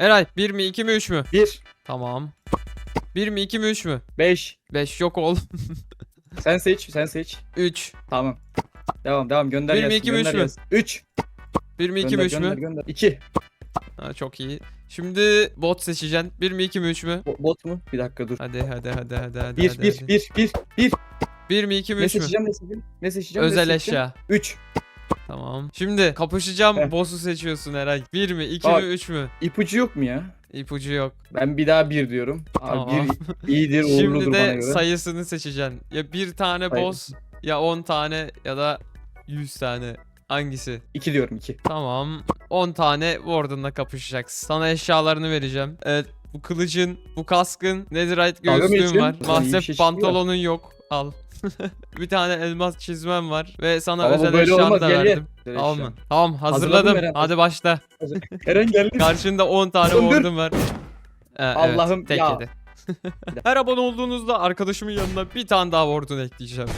Eray 1 mi 2 mi 3 mü? 1, Tamam. 1 mi 2 mi 3 mü? 5. 5 yok oğlum. Sen seç, sen seç. 3. Tamam. Devam, devam. Gönder Bir mi, iki mi, üç mü? gelsin. 3. 1 mi 2 mi 3 mü? Gönder, 2. Ha, çok iyi. Şimdi bot seçeceksin. 1 mi 2 mi 3 mü? Bot mu? Bir dakika dur. Hadi hadi hadi hadi hadi. 1, hadi, 1, hadi. 1, 1, 1. 1 mi 2 mi Ne 3 mü? seçeceğim, ne seçeceğim? Ne seçeceğim? Özel eşya. 3. Tamam. Şimdi kapışacağım Heh. boss'u seçiyorsun Eray. 1 mi 2 Bak. mi 3 mü? İpucu yok mu ya? İpucu yok. Ben bir daha 1 diyorum. Abi Tamam. 1 iyidir, uğurludur Şimdi bana de göre. sayısını seçeceksin. Ya bir tane Sayı. boss ya 10 tane ya da 100 tane. Hangisi? 2 diyorum 2. Tamam. 10 tane Warden'la kapışacaksın. Sana eşyalarını vereceğim. Evet. Bu kılıcın, bu kaskın, netherite Dalga mı göğüslüğün var. Mahzep şey çıkıyor. pantolonun yok. Al. bir tane elmas çizmem var. Ve sana Ama özel olmaz, da gel, gel. verdim. Özel Tamam mı? Tamam Hazırladım. Hadi başla. Eren geldi. Karşında 10 tane. Warden var. Ee, evet, Allah'ım tek ya. Her abone olduğunuzda arkadaşımın yanına bir tane daha Warden ekleyeceğim.